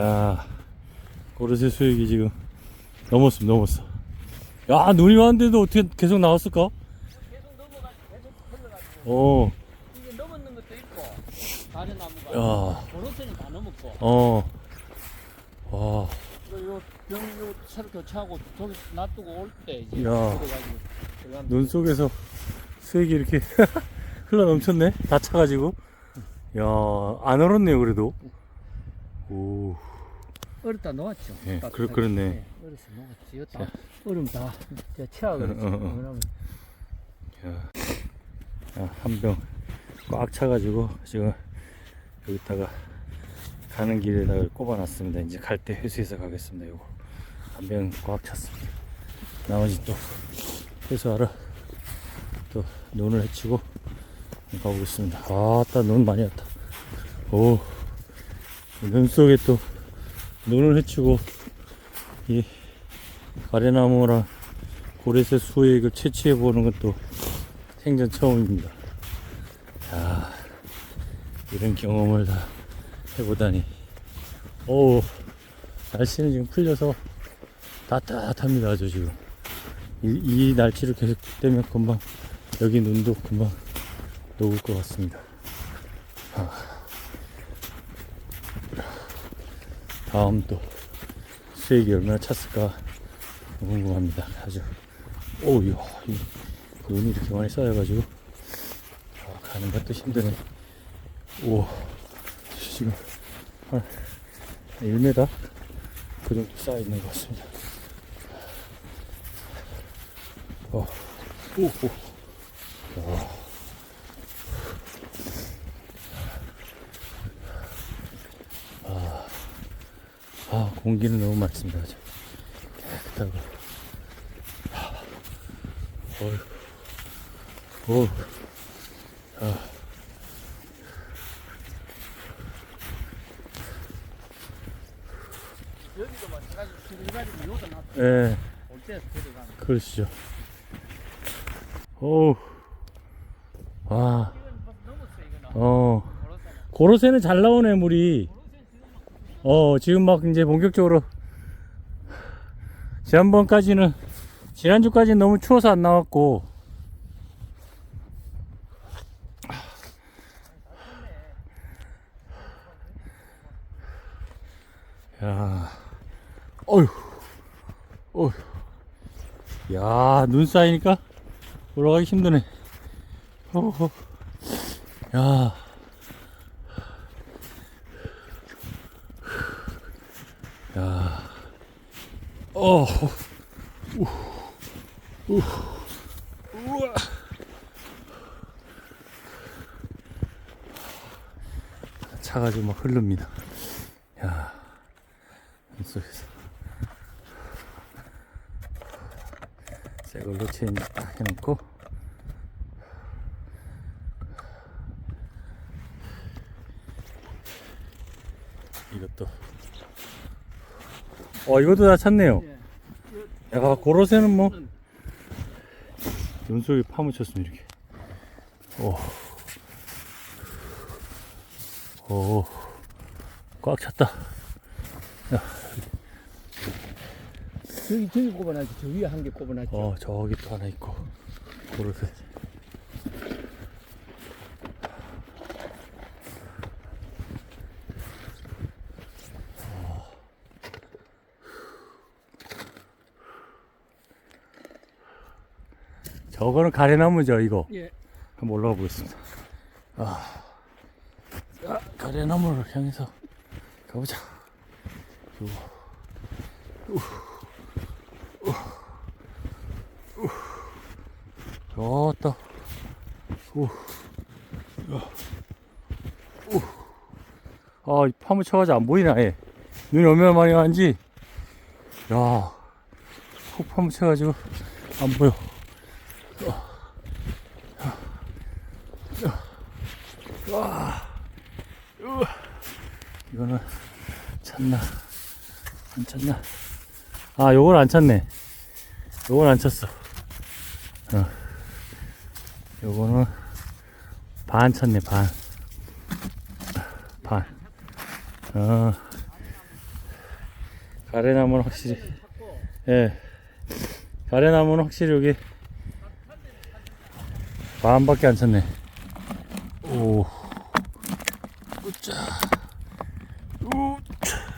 야, 고르쇠 수익이 지금 넘었습니다, 넘었어. 야, 눈이 왔는데도 어떻게 계속 나왔을까? 계속 넘어가지고 계속 흘러가지고 어, 이게 넘었는 것도 있고 다른 나무가 야, 도로선은 다 넘었고 어, 와, 요 병요 새로 교체하고 저기 놔두고 올 때 이제 야. 들어가지고 들어가면 눈 속에서 수액이 이렇게 흘러 넘쳤네? 다 차가지고. 야, 안 얼었네요, 그래도. 오, 얼었다 놓았죠. 예. 그렇- 그렇네. 예, 얼어서 놓았지. 이거 다 얼음 다 그랬지. 어, 어, 어. 왜냐면 야, 야, 한병 꽉 차가지고 지금 여기다가 가는 길에다가 꼽아놨습니다. 이제 갈 때 회수해서 가겠습니다. 요거 한 병 꽉 찼습니다. 나머지 또 회수하러 또 눈을 헤치고 가보겠습니다. 아따 눈 많이 왔다. 오, 눈 속에 또 눈을 헤치고 이 가래나무랑 고래새 수액을 채취해 보는 것도 생전 처음입니다. 야, 이런 경험을 다 해보다니. 오, 날씨는 지금 풀려서 따뜻합니다, 아주 지금. 이, 이 날씨를 계속 떼면 금방, 여기 눈도 금방 녹을 것 같습니다. 아. 다음 또 수액이 얼마나 찼을까 궁금합니다. 아주. 오우, 야, 이 눈이 이렇게 많이 쌓여가지고 아, 가는 것도 힘드네. 오, 지금 한 1m 그 정도 쌓여 있는 것 같습니다. 어, 오, 오, 야. 공기는 너무 맑습니다. 아주 깨끗하고. 어휴. 오. 여기도 마찬가지로 들어가지고 요도 놔둬. 예, 올 때에서 들어가는. 그러시죠. 오. 와, 이건 벌써 넘었어 이거는. 어. 고로쇠는 잘 나오네, 물이. 어, 지금 막 이제 본격적으로. 지난번까지는, 지난주까지는 너무 추워서 안 나왔고. 야, 어휴, 어휴. 야, 눈 쌓이니까 올라가기 힘드네. 어허. 야. 야, 어, 우, 우. 차가 지금 막 흐릅니다. 야, 속에서. 새 걸로 체인지 딱 해놓고. 이것도 어 이것도 다 찼네요. 예. 야 고로쇠는 뭐 눈속에 파묻혔습니다 이렇게. 오, 오, 꽉 찼다. 저기 저기 꼽아놨지. 저 위에 한 개 꼽아놨지. 어 저기 또 하나 있고 고로쇠. 저거는 가래나무죠 이거. 예. 한번 올라가 보겠습니다. 아, 자, 가래나무를 향해서 가보자. 요. 우. 우. 우. 좋다. 우. 야. 우. 아, 이 파묻혀가지고 안 보이네, 아예. 눈이 얼마나 많이 가는지. 야, 푹 파묻혀가지고 안 보여. 와, 우와. 이거는 찼나? 안 찼나? 아, 요건 안 찼네. 요건 안 찼어. 어. 요거는 반 찼네, 반. 반. 어, 가래나무는 확실히 예 가래나무는 확실히 여기 반밖에 안 찼네 오 우짜 우짜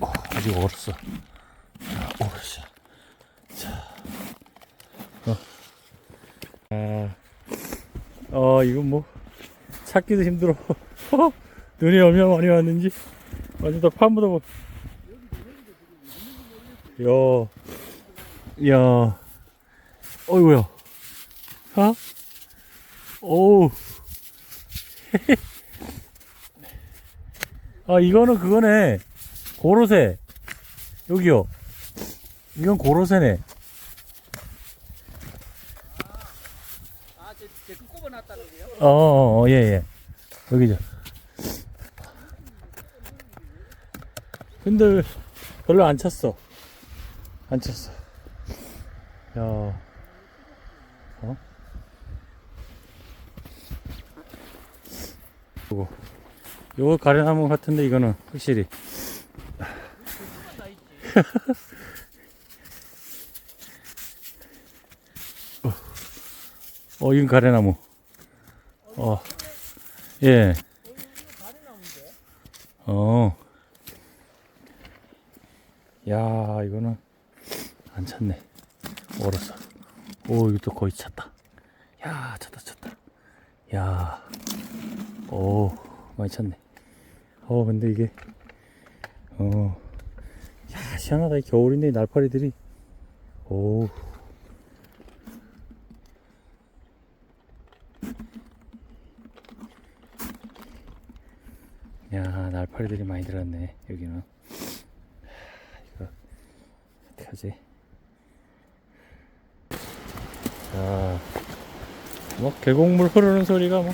어, 아직 얼었어. 자, 오르자 자. 어. 아, 어 이건 뭐 찾기도 힘들어. 눈이 얼마나 많이 왔는지. 완전 다 파묻어 버 야, 야, 어이구야, 어? 오, 아 이거는 그거네, 고로쇠, 여기요, 이건 고로쇠네. 아, 저, 저 꼽아놨다는 거요? 어, 어, 어, 예, 예, 여기죠. 근데 별로 안 찼어. 안 찼어. 야, 어? 요거, 요거 가래나무 같은데 이거는 확실히. 어, 어, 이건 가래나무. 어, 예. 어. 야, 이거는 안 찼네. 얼었어. 오, 이것도 거의 찼다. 야, 찼다, 찼다. 야, 오, 많이 찼네. 어, 근데 이게, 어, 야, 시원하다. 이 겨울인데 이 날파리들이, 오. 야, 날파리들이 많이 들었네, 여기는. 하, 이거, 어떡하지? 자, 뭐, 계곡물 흐르는 소리가 뭐,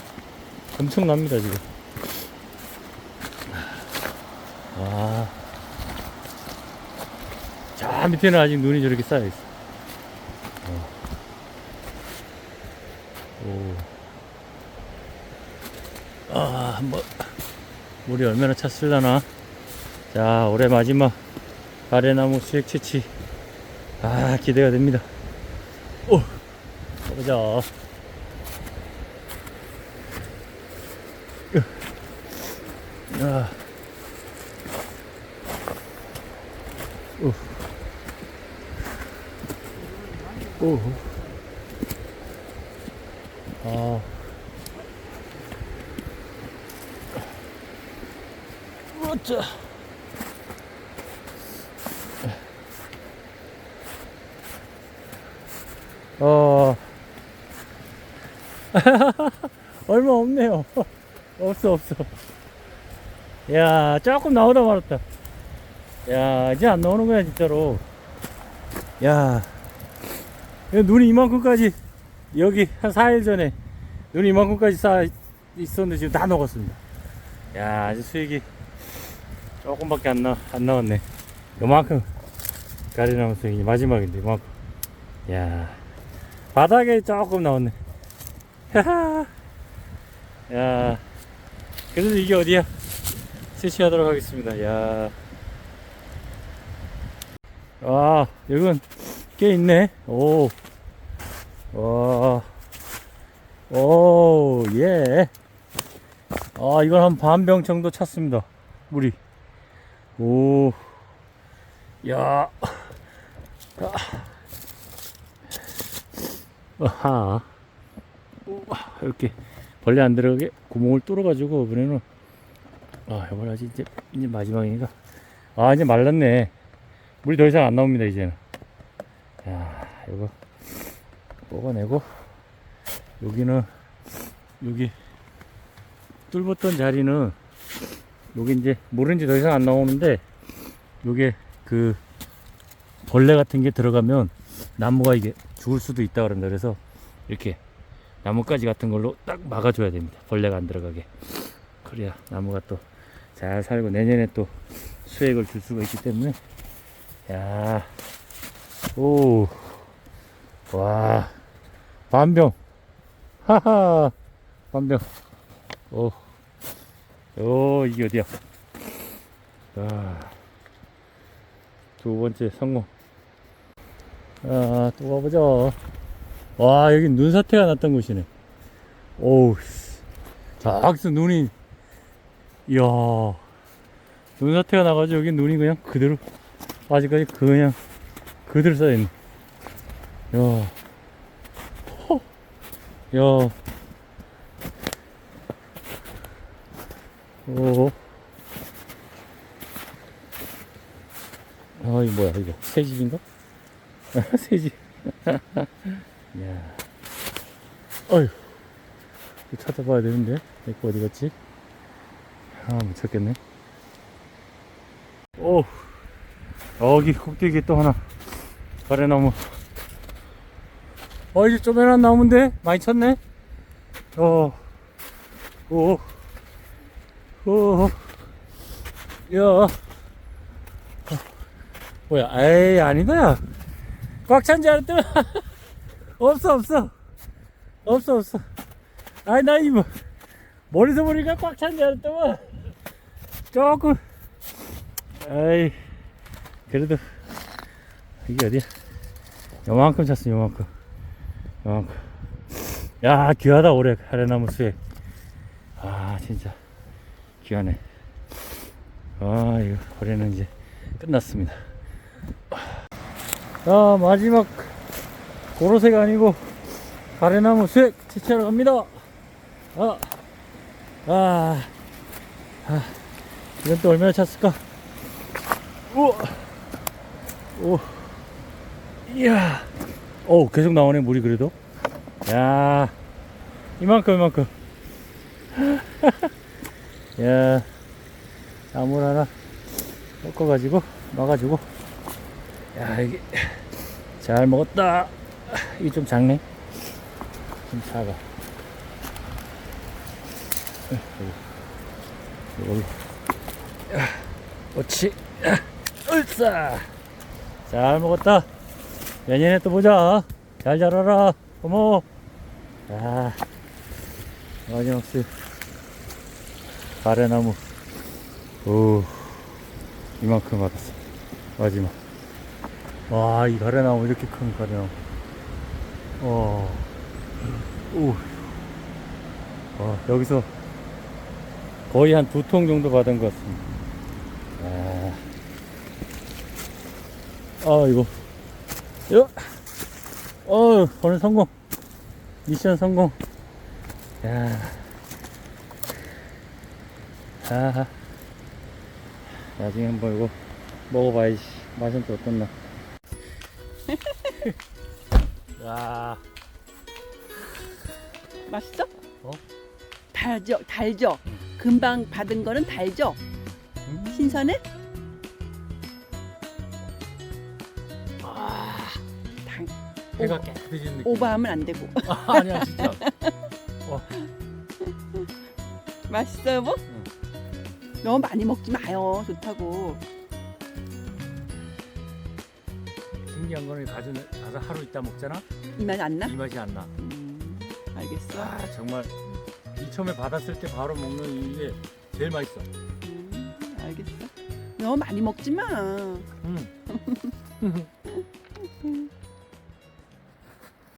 엄청납니다, 지금. 와. 저 밑에는 아직 눈이 저렇게 쌓여 있어. 어. 오. 아, 한번. 물이 얼마나 찼을라나. 자, 올해 마지막 가래나무 수액 채취. 아, 기대가 됩니다. 오, 보자. 야. 오. 오. 아. 어쩌. 어. 얼마 없네요. 없어, 없어. 야, 조금 나오다 말았다. 야, 이제 안 나오는 거야, 진짜로. 야. 이거 눈이 이만큼까지, 여기 한 4일 전에 눈이 이만큼까지 쌓여 있었는데 지금 다 녹았습니다. 야, 아주 수익이 조금밖에 안, 나, 안 나왔네. 요만큼 가리나무 수익이 마지막인데, 요만큼. 야, 바닥에 조금 나왔네. 야, 그래도 이게 어디야? 채취하도록 하겠습니다. 야. 아, 여긴 꽤 있네. 오. 와. 오, 예. 아, 이건 한 반 병 정도 찼습니다. 물이. 오. 야. 아. 아하. 이렇게 벌레 안 들어가게 구멍을 뚫어가지고 이번에는 아 이번 아직 이제 이제 마지막이니까 아 이제 말랐네 물이 더 이상 안 나옵니다 이제는 야 이거 뽑아내고 여기는 여기 뚫었던 자리는 여기 이제 이제 더 이상 안 나오는데 요게 그 벌레 같은 게 들어가면 나무가 이게 죽을 수도 있다 그런다 그래서 이렇게 나뭇가지 같은 걸로 딱 막아줘야 됩니다. 벌레가 안 들어가게. 그래야 나무가 또 잘 살고 내년에 또 수액을 줄 수가 있기 때문에 야, 오, 와, 반병, 하하, 반병, 오, 오 이게 어디야? 아, 두 번째 성공. 아, 또 가보자. 와, 여기 눈사태가 났던 곳이네. 오우, 씨. 저기서 눈이, 이야, 눈사태가 나가지고 여기 눈이 그냥 그대로, 아직까지 그냥 그대로 쌓여있네. 야, 허, 야, 오, 아, 이 뭐야, 이거. 새 집인가? 새 집. 야. 어휴. 찾아봐야 되는데. 내 거 어디 갔지? 아, 못 찾겠네. 오. 여기 꼭대기에 또 하나. 가래나무. 어, 이제 쪼매난 나무인데? 많이 쳤네? 어. 오. 오. 야. 뭐야, 에이, 아니다, 야. 꽉찬 줄 알았더만. 없어, 없어. 없어, 없어. 아이, 나 이거, 머리서 보니까 꽉 찬 줄 알았더만. 조금. 에이, 그래도, 이게 어디야? 요만큼 찼어, 요만큼. 요만큼. 야, 귀하다, 올해, 가래나무 수액. 아, 진짜. 귀하네. 아, 이거, 올해는 이제 끝났습니다. 자 마지막 고로쇠가 아니고 가래나무 수액 채취하러 갑니다 아, 아, 아 이건 또 얼마나 찼을까 우와 오 이야. 오 계속 나오네 물이 그래도. 야. 이만큼 이만큼. 야. 나물 하나 꺾어가지고 놔가지고. 야 이게 잘 먹었다. 이게 좀 작네. 좀 작아. 여기 옳지. 야, 으쌰 잘 먹었다 내년에 또 보자. 잘 자라라. 고마워 야. 마지막 수. 가래나무. 오. 이만큼 받았어. 마지막. 와, 이 가래나무 이렇게 큰 가래나무. 어, 오, 와, 여기서 거의 한 두 통 정도 받은 것 같습니다. 아, 아 이거, 요, 어, 오늘 성공. 미션 성공. 야, 아, 나중에 한번 이거 먹어봐야지. 맛은 또 어떻나. 야, 맛있어? 어? 달죠, 달죠. 금방 받은 거는 달죠. 음. 신선해? 배가 깨끗해지는 느낌. 오버하면 안 되고. 아, 아니야, 진짜. 맛있어, 여보? 너무 많이 먹지 마요. 좋다고. 신기한 거는 가져, 가서 하루 있다 먹잖아? 이 맛 안 나? 이 맛이 안 나. 음, 알겠어. 아, 정말. 이 처음에 받았을 때 바로 먹는 이게 제일 맛있어. 음, 알겠어. 너무 많이 먹지 마. 음.